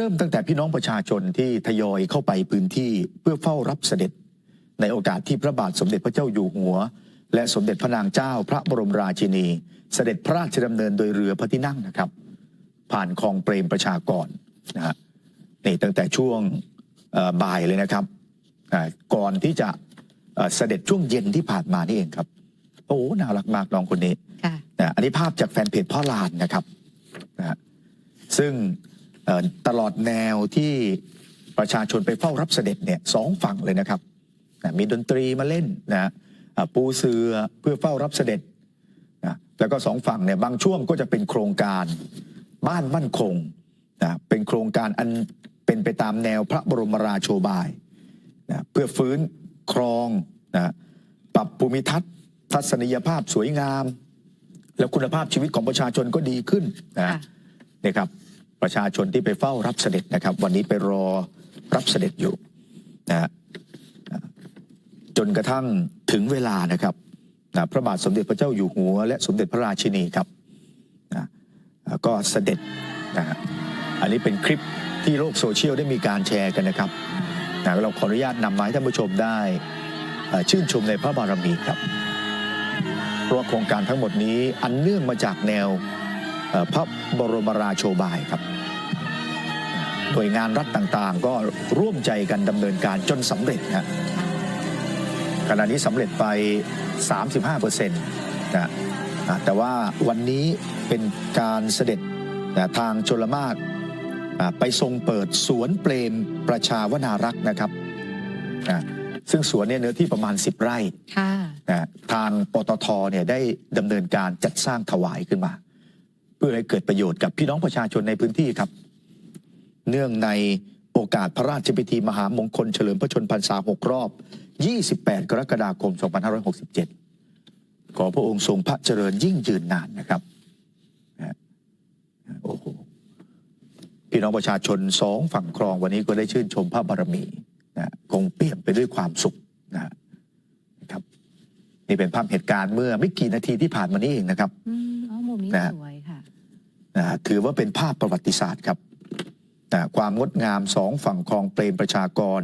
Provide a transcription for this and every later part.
ริ่มตั้งแต่พี่น้องประชาชนที่ทยอยเข้าไปพื้นที่เพื่อเฝ้ารับเสด็จ ในโอกาสที่พระบาทสมเด็จพระเจ้าอยู่หัว และสมเด็จพระนางเจ้าพระบรมราชินี เสด็จพระราชดำเนินโดยเรือพระที่นั่งนะครับ ผ่านคลองเปรมประชากรนะฮะนี่ตั้งแต่ช่วงเอ่อบ่ายเลยนะครับอ่าก่อนที่จะเอ่อเสด็จช่วงเย็นที่ผ่านมานี่เองครับโอ้โหน่ารักมากน้องคนนี้ค่ะนะอันนี้ภาพจากแฟนเพจพ่อลานนะครับนะฮะซึ่งเอ่อ ตลอดแนวที่ประชาชนไปเฝ้ารับเสด็จเนี่ยสองฝั่งเลยนะครับนะมีดนตรีมาเล่นนะฮะอ่าปูเสือเพื่อเฝ้ารับเสด็จนะแล้วก็สองฝั่งเนี่ยบางช่วงก็จะเป็นโครงการบ้านมั่นคงนะเป็นโครงการอันเป็นไปตามแนวพระบรมราโชบายนะเพื่อฟื้นครองนะปรับภูมิทัศน์ ทัศนียภาพสวยงาม แล้วคุณภาพชีวิตของประชาชนก็ดีขึ้นนะค่ะนี่ครับ ประชาชนที่ไปเฝ้ารับเสด็จนะครับ วันนี้ไปรอรับเสด็จอยู่นะฮะจนกระทั่งถึงเวลานะครับนะพระบาทสมเด็จพระเจ้าอยู่หัว และสมเด็จพระราชินีครับนะก็เสด็จนะฮะอันนี้เป็นคลิปที่โลกโซเชียลได้มีการแชร์กันนะครับนะเราขออนุญาตนำมาให้ท่านผู้ชมได้ชื่นชมในพระบารมีครับ เพราะโครงการทั้งหมดนี้อันเนื่องมาจากแนวพระบรมราโชบายครับ หน่วยงานรัฐต่างๆ ก็ร่วมใจกันดำเนินการจนสำเร็จนะขณะนี้สำเร็จไป 35เปอร์เซ็นต์นะอะแต่ว่าวันนี้เป็นการเสด็จนะทางชลมารอะไปทรงเปิดสวนเปรมประชาวนารักษ์นะครับนะซึ่งสวนเนี่ยเนื้อที่ประมาณ 10 ไร่ค่ะนะทางปตทเนี่ยได้ดำเนินการจัดสร้างถวายขึ้นมา เพื่อให้เกิดประโยชน์กับพี่น้องประชาชนในพื้นที่ครับ เนื่องในโอกาสพระราชพิธีมหามงคลเฉลิมพระชนมพรรษา 6 รอบ 28 กรกฎาคม 2567 ขอพระองค์ทรงพระเจริญยิ่งยืนนานนะครับนะโอ้โหพี่น้องประชาชนสองฝั่งคลองวันนี้ก็ได้ชื่นชมพระบารมีนะคงเปี่ยมไปด้วยความสุขนะนะครับ นี่เป็นภาพเหตุการณ์เมื่อไม่กี่นาทีที่ผ่านมานี้เองนะครับอืมอ๋อมุมนี้นะฮะสวยค่ะนะถือว่าเป็นภาพประวัติศาสตร์ครับ นะความงดงามสองฝั่งคลองเปรมประชากร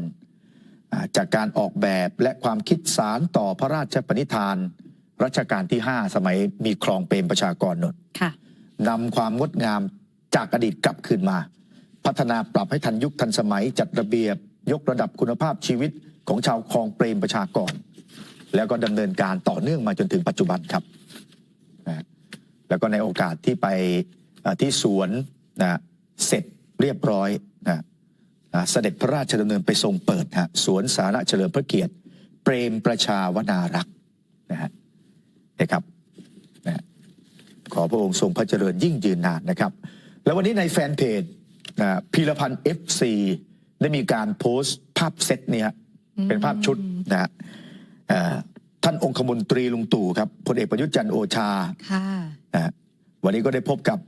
อ่าจากการออกแบบและความคิดสารต่อพระราชปณิธาน รัชกาลที่ 5 สมัยมีคลองเปรมประชากรนนค่ะนำความงดงามจากอดีตกลับคืนมา พัฒนาปรับให้ทันยุคทันสมัยจัดระเบียบ ยกระดับคุณภาพชีวิตของชาวคลองเปรมประชากร แล้วก็ดำเนินการต่อเนื่องมาจนถึงปัจจุบันครับนะแล้วก็ในโอกาสที่ไปเอ่อที่สวนนะเสร็จ เรียบร้อยนะอ่าเสด็จพระราชดำเนินไปทรงเปิดฮะสวนสาธารณะเฉลิมพระเกียรติ เปรมประชาวนารักษ์นะฮะนะครับนะขอพระองค์ทรงพระเจริญยิ่งยืนนานนะครับ แล้ววันนี้ในแฟนเพจนะพีรพันธ์ FC ได้มีการโพสต์ภาพเซตเนี่ยฮะอืมเป็นภาพชุดนะฮะเอ่อท่านองคมนตรีลุงตู่ครับพลเอกประยุทธ์จันทร์โอชาค่ะนะฮะวันนี้ก็ได้พบกับ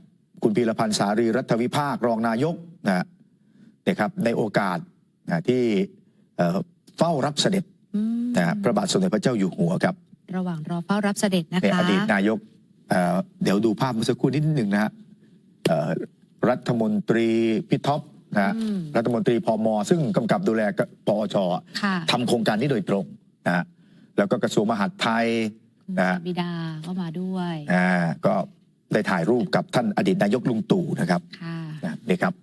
คุณพีรพันธ์สารีรัฐวิภาครองนายกนะฮะเนี่ยครับในโอกาสนะที่เอ่อเฝ้ารับเสด็จอืมนะฮะพระบาทสมเด็จพระเจ้าอยู่หัวครับ ระหว่างรอเฝ้ารับเสด็จนะเนี่ยคะอดีตนายกเอ่อเดี๋ยวดูภาพเมื่อสักครู่นิดหนึ่งนะฮะเอ่อรัฐมนตรีพี่ท็อปนะฮะอืมรัฐมนตรีพมซึ่งกำกับดูแลกปอชค่ะทำโครงการนี้โดยตรงนะฮะแล้วก็กระทรวงมหาดไทยคุณนะฮะบิดาก็มาด้วยอ่าก็ ได้ถ่ายรูปกับท่านอดีตนายกลุงตู่นะครับค่ะนะนี่ครับ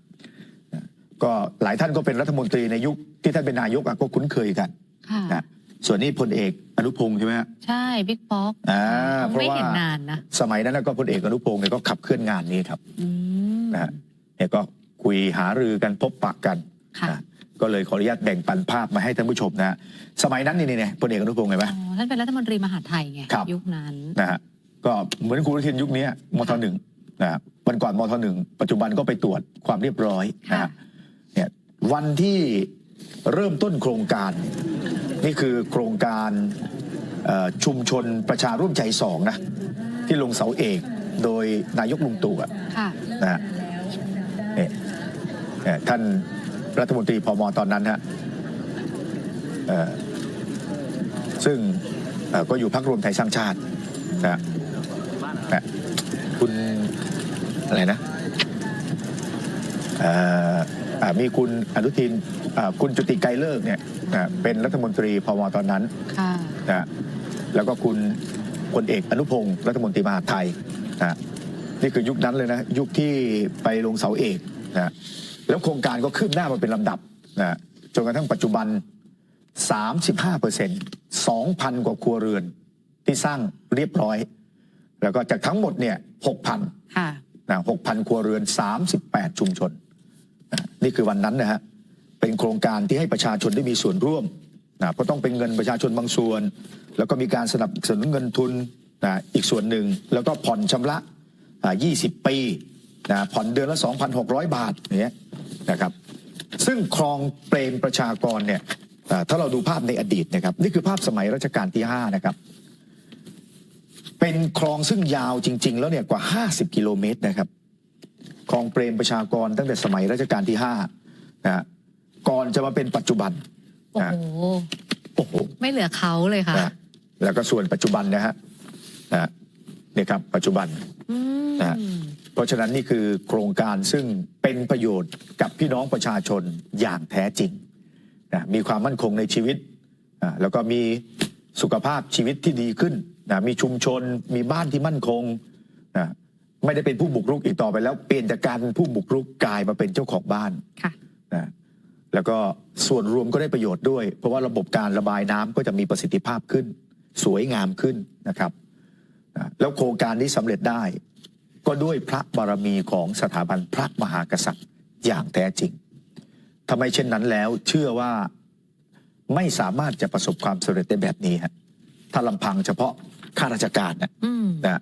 นะก็หลายท่านก็เป็นรัฐมนตรีในยุคที่ท่านเป็นนายกอะก็คุ้นเคยกันค่ะนะส่วนนี้พลเอกอนุพงศ์ใช่ไหมฮะใช่บิ๊กป๊อกอ่าเพราะไม่ว่าเห็นนานนะสมัยนั้นนะก็พลเอกอนุพงศ์เนี่ยก็ขับเคลื่อนงานนี้ครับอืมนะฮะเนี่ยก็คุยหารือกันพบปะกันค่ะนะก็เลยขออนุญาตแบ่งปันภาพมาให้ท่านผู้ชมนะฮะสมัยนั้นนี่เนี่ยพลเอกอนุพงศ์เห็นไหมอ๋อท่านเป็นรัฐมนตรีมหาดไทยไงครับยุคนั้นนะฮะ ก็เหมือนคุณอนุทินยุคนี้มทหนึ่งนะฮะวันก่อนมทหนึ่งปัจจุบันก็ไปตรวจความเรียบร้อยนะค่ะฮะเนี่ยวันที่เริ่มต้นโครงการ นี่คือโครงการเอ่อชุมชนประชาร่วมใจสองนะที่ลงเสาเอกโดยนายกลุงตู่อะค่ะนะฮะเนี่ยเนี่ยท่านรัฐมนตรีพมตอนนั้นฮะเอ่อซึ่งเอ่อก็อยู่พักรวมไทยสร้างชาตินะ ฮะนะคุณอะไรนะเอ่ออ่ามีคุณอนุทินอ่าคุณจุติไกรเลิกษ์เนี่ยอ่าเป็นรัฐมนตรีพมตอนนั้นค่ะนะแล้วก็คุณพลเอกอนุพงศ์รัฐมนตรีมหาดไทยนะนี่คือยุคนั้นเลยนะยุคที่ไปลงเสาเอกนะแล้วโครงการก็ขึ้นหน้ามาเป็นลำดับนะจนกระทั่งปัจจุบัน 35เปอร์เซ็นต์2,000 กว่าครัวเรือนที่สร้างเรียบร้อย แล้วก็จากทั้งหมดเนี่ย6,000ค่ะนะ6,000ครัวเรือน38ชุมชนนะนี่คือวันนั้นนะฮะ เป็นโครงการที่ให้ประชาชนได้มีส่วนร่วมนะเพราะต้องเป็นเงินประชาชนบางส่วน แล้วก็มีการสนับสนุนเงินทุนนะอีกส่วนหนึ่ง แล้วก็ผ่อนชำระอ่า20 ปีนะผ่อนเดือนละ 2,600 บาทอย่างเงี้ยนะครับ ซึ่งคลองเปรมประชากรเนี่ยอ่าถ้าเราดูภาพในอดีตนะครับ นี่คือภาพสมัยรัชกาลที่ 5 นะครับ เป็นคลองซึ่งยาวจริง ๆ แล้วเนี่ยกว่า 50 กิโลเมตรนะครับ คลองเปรมประชากรตั้งแต่สมัยรัชกาลที่5นะฮะก่อนจะมาเป็นปัจจุบันโอ้โหโอ้โหไม่เหลือเขาเลยค่ะนะแล้วก็ส่วนปัจจุบันนะฮะนะเนี่ยครับปัจจุบัน อืม นะ เพราะฉะนั้นนี่คือโครงการซึ่งเป็นประโยชน์กับพี่น้องประชาชนอย่างแท้จริงนะมีความมั่นคงในชีวิตอ่าแล้วก็มีสุขภาพชีวิตที่ดีขึ้น นะมีชุมชนมีบ้านที่มั่นคงนะไม่ได้เป็นผู้บุกรุกอีกต่อไปแล้วเปลี่ยนจากการเป็นผู้บุกรุกกลายมาเป็นเจ้าของบ้านค่ะนะแล้วก็ส่วนรวมก็ได้ประโยชน์ด้วย เพราะว่าระบบการระบายน้ำก็จะมีประสิทธิภาพขึ้น สวยงามขึ้นนะครับนะแล้วโครงการนี้สำเร็จได้ ก็ด้วยพระบารมีของสถาบันพระมหากษัตริย์อย่างแท้จริงทำไมเช่นนั้นแล้วเชื่อว่าไม่สามารถจะประสบความสำเร็จได้แบบนี้ฮะถ้าลำพังเฉพาะ ข้าราชการนะอืม นะ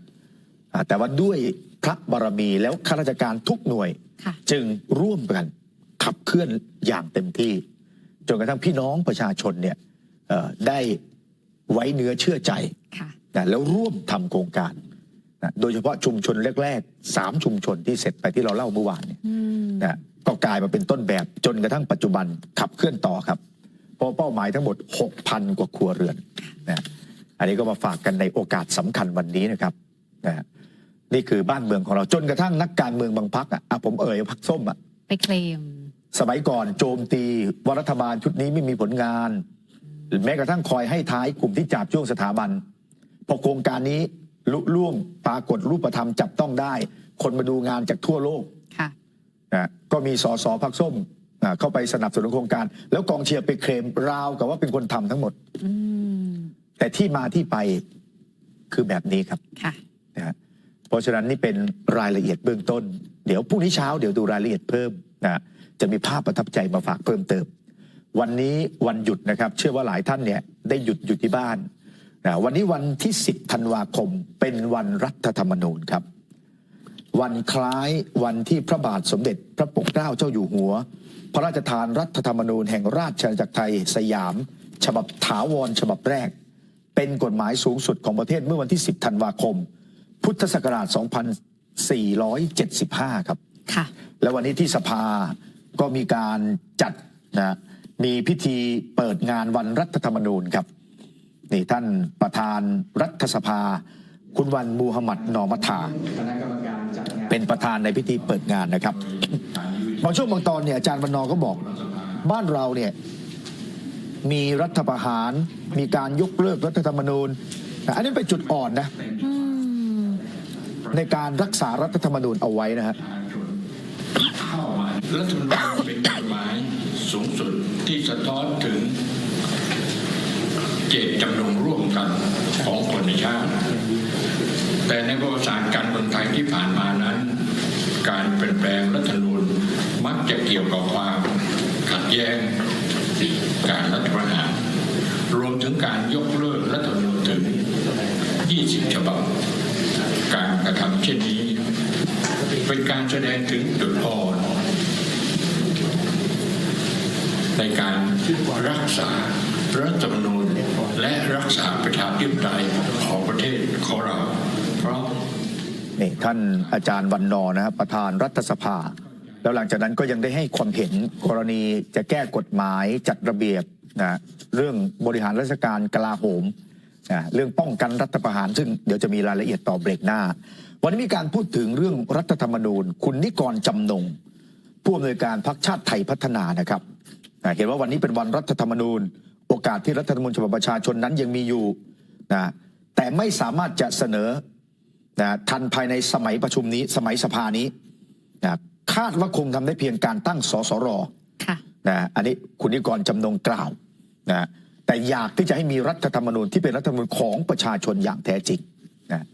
อ่าแต่ว่าด้วยพระบารมีแล้วข้าราชการทุกหน่วย ค่ะ จึงร่วมกันขับเคลื่อนอย่างเต็มที่ จนกระทั่งพี่น้องประชาชนเนี่ยเอ่อได้ไว้เนื้อเชื่อใจ ค่ะ นะแล้วร่วมทำโครงการนะโดยเฉพาะชุมชนแรกๆสามชุมชนที่เสร็จไปที่เราเล่าเมื่อวานเนี่ยอืม นะก็กลายมาเป็นต้นแบบจนกระทั่งปัจจุบันขับเคลื่อนต่อครับเพราะเป้าหมายทั้งหมด 6,000 กว่าครัวเรือนนะ อันนี้ก็มาฝากกันในโอกาสสำคัญวันนี้นะครับนะนี่คือบ้านเมืองของเราจนกระทั่งนักการเมืองบางพักอะอะผมเอ่ยพักส้มอะไปเคลม สมัยก่อนโจมตีว่ารัฐบาลชุดนี้ไม่มีผลงาน แม้กระทั่งคอยให้ท้ายกลุ่มที่จับช่วงสถาบันพอโครงการนี้ลุล่วงปรากฏรูปธรรมจับต้องได้ คนมาดูงานจากทั่วโลกค่ะนะก็มีสสพักส้มอ่าเข้าไปสนับสนุนโครงการ แล้วกองเชียร์ไปเคลมราวกับว่าเป็นคนทำทั้งหมดอืม แต่ที่มาที่ไปคือแบบนี้ครับค่ะนะฮะเพราะฉะนั้นนี่เป็นรายละเอียดเบื้องต้น เดี๋ยวพรุ่งนี้เช้าเดี๋ยวดูรายละเอียดเพิ่มนะจะมีภาพประทับใจมาฝากเพิ่มเติม วันนี้วันหยุดนะครับ เชื่อว่าหลายท่านเนี่ยได้หยุดอยู่ที่บ้านนะวันนี้วันที่ 10ธันวาคมเป็นวันรัฐธรรมนูญครับ วันคล้ายวันที่พระบาทสมเด็จพระปกเกล้าเจ้าอยู่หัว พระราชทานรัฐธรรมนูญแห่งราชอาณาจักรไทยสยาม ฉบับถาวรฉบับแรก เป็นกฎหมายสูงสุดของประเทศเมื่อวันที่ 10 ธันวาคม พุทธศักราช 2475 ครับ ค่ะ และวันนี้ที่สภาก็มีการจัดนะมีพิธีเปิดงานวันรัฐธรรมนูญครับนี่ท่านประธานรัฐสภา คุณวันมูฮัมหมัดนอมัทา เป็นประธานในพิธีเปิดงานนะครับบางช่วงบางตอนเนี่ยอาจารย์วันนอร์ก็บอก บ้านเราเนี่ย มีรัฐประหาร มีการยกเลิกรัฐธรรมนูญนะอันนี้เป็นจุดอ่อนนะอืมในการรักษารัฐธรรมนูญเอาไว้นะฮะรัฐธรรมนูญเป็นกฎหมายสูงสุดที่สะท้อนถึงเจตจำนงร่วมกันของคนในชาติ แต่ในประวัติศาสตร์การเมืองไทยที่ผ่านมานั้น การเปลี่ยนแปลงรัฐธรรมนูญมักจะเกี่ยวกับความขัดแย้ง การรัฐประหารรวมถึงการยกเลิกรัฐธรรมนูญถึง 20 ฉบับ การกระทำเช่นนี้ เป็นการแสดงถึงจุดอ่อนในการรักษารัฐธรรมนูญและรักษาประชาธิปไตยของประเทศของเรา เพราะนี่ท่านอาจารย์วันนอร์นะครับประธานรัฐสภา แล้วหลังจากนั้นก็ยังได้ให้ความเห็นกรณีจะแก้กฎหมายจัดระเบียบนะเรื่องบริหารราชการกลาโหมนะเรื่องป้องกันรัฐประหาร ซึ่งเดี๋ยวจะมีรายละเอียดต่อเบรกหน้า วันนี้มีการพูดถึงเรื่องรัฐธรรมนูญ คุณนิกรจำนงผู้อำนวยการพรรคชาติไทยพัฒนานะครับอ่าเห็นว่าวันนี้เป็นวันรัฐธรรมนูญ โอกาสที่รัฐธรรมนูญฉบับประชาชนนั้นยังมีอยู่นะแต่ไม่สามารถจะเสนอนะทันภายในสมัยประชุมนี้สมัยสภานี้นะ คาดว่าคงทำได้เพียงการตั้งสสรค่ะนะอันนี้คุณนิกรจำนงกล่าวนะแต่อยากที่จะให้มีรัฐธรรมนูญที่เป็นรัฐธรรมนูญของประชาชนอย่างแท้จริงนะ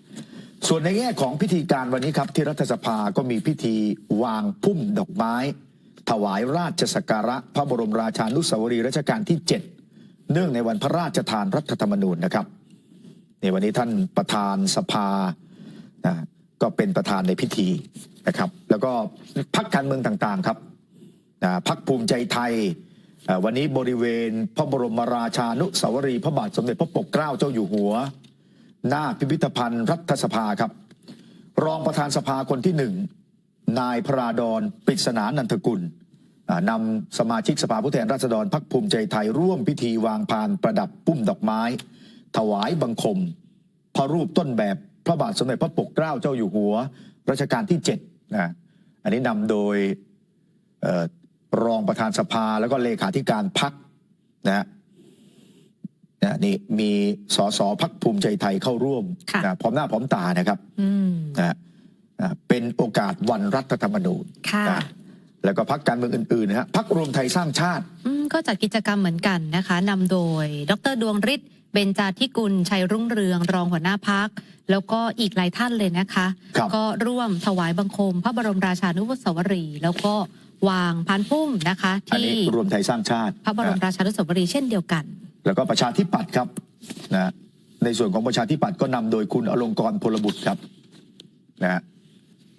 ส่วนในแง่ของพิธีการวันนี้ครับ ที่รัฐสภาก็มีพิธีวางพุ่มดอกไม้ ถวายราชสักการะ พระบรมราชานุสาวรีย์รัชกาลที่ 7 เนื่องในวันพระราชทานรัฐธรรมนูญนะครับในวันนี้ท่านประธานสภานะ ก็เป็นประธานในพิธีนะครับ แล้วก็พักการเมืองต่างๆครับนะพักภูมิใจไทยวันนี้บริเวณพระบรมราชานุสาวรีย์พระบาทสมเด็จพระปกเกล้าเจ้าอยู่หัว หน้าพิพิธภัณฑ์รัฐสภาครับ รองประธานสภาคนที่หนึ่งนายพระราดอนปริศนานันทกุลนำสมาชิกสภาผู้แทนราษฎรพักภูมิใจไทยร่วมพิธีวางพานประดับปุ้มดอกไม้ ถวายบังคม พระรูปต้นแบบ ระบาทสมเด็จพระปกเกล้าเจ้าอยู่หัวรัชกาลที่เจ็ดนะอันนี้นำโดยเอ่อรองประธานสภาแล้วก็เลขาธิการพักนะฮะนะนี่มีสสพักภูมิใจไทยเข้าร่วมค่ะนะพร้อมหน้าพร้อมตานะครับอืมนะฮะอ่าเป็นโอกาสวันรัฐธรรมนูญค่ะนะ แล้วก็พักการเมืองอื่นๆนะฮะพักรวมไทยสร้างชาติ อืมก็จัดกิจกรรมเหมือนกันนะคะนำโดย ดรดวงฤทธิ์เบญจาธิกุล ชัยรุ่งเรือง รองหัวหน้าพัก แล้วก็อีกหลายท่านเลยนะคะ ครับ ก็ร่วมถวายบังคม พระบรมราชานุสาวรีย์แล้วก็วางพานพุ่มนะคะ อันที่นี้รวมไทยสร้างชาติพระบรมนะราชานุสาวรีย์เช่นเดียวกัน แล้วก็ประชาธิปัตย์ครับนะในส่วนของประชาธิปัตย์ก็นำโดยคุณอลงกรณ์พลบุตรครับนะฮะ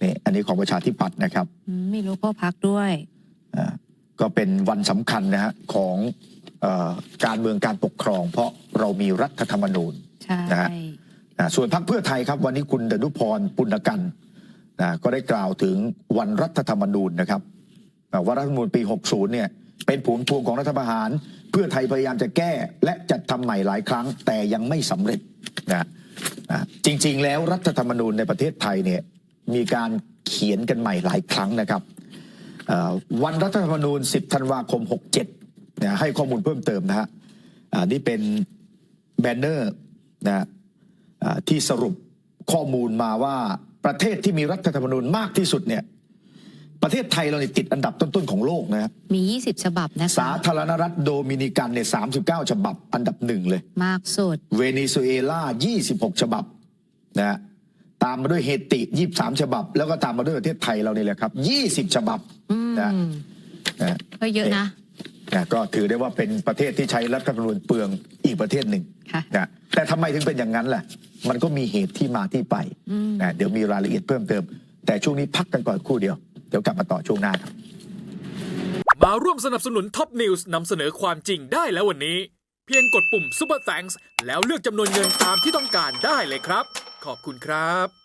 นี่อันนี้ของประชาธิปัตย์นะครับอืมมีโลโก้พักด้วย อ่าก็เป็นวันสำคัญนะฮะของเออการเมืองการปกครอง เพราะเรามีรัฐธรรมนูญ ใช่ นะฮะอ่าส่วนพรรคเพื่อไทยครับ วันนี้คุณดนุพรปุณกันนะก็ได้กล่าวถึงวันรัฐธรรมนูญนะครับอ่าว่ารัฐธรรมนูญปี 60 เนี่ย เป็นผลพวงของรัฐประหาร เพื่อไทยพยายามจะแก้และจัดทำใหม่หลายครั้ง แต่ยังไม่สำเร็จนะอ่าจริง ๆ แล้วรัฐธรรมนูญในประเทศไทยเนี่ย มีการเขียนกันใหม่หลายครั้งนะครับเอ่อวันรัฐธรรมนูญ 10 ธันวาคม 67เนี่ยให้ข้อมูลเพิ่มเติมนะฮะอ่านี่เป็นแบนเนอร์นะฮะอ่าที่สรุปข้อมูลมาว่าประเทศที่มีรัฐธรรมนูญมากที่สุดเนี่ยประเทศไทยเราเนี่ยติดอันดับต้นๆของโลกนะฮะมี 20 ฉบับนะคะสาธารณรัฐโดมินิกันเนี่ย39 ฉบับอันดับหนึ่งเลย มากสุด เวเนซุเอลา 26 ฉบับนะฮะ ตามมาด้วยเฮติ23ฉบับ แล้วก็ตามมาด้วยประเทศไทยเรานี่แหละครับ20ฉบับอืมนะนะก็เยอะนะนะก็ถือได้ว่าเป็นประเทศที่ใช้รัฐธรรมนูญเปลืองอีกประเทศหนึ่งค่ะนะแต่ทำไมถึงเป็นอย่างนั้นล่ะ มันก็มีเหตุที่มาที่ไปอืมนะเดี๋ยวมีรายละเอียดเพิ่มเติม แต่ช่วงนี้พักกันก่อนครู่เดียว เดี๋ยวกลับมาต่อช่วงหน้าครับมาร่วมสนับสนุนท็อปนิวส์นำเสนอความจริงได้แล้ววันนี้ เพียงกดปุ่ม Super Thanks แล้วเลือกจำนวนเงินตามที่ต้องการได้เลยครับ ขอบคุณครับ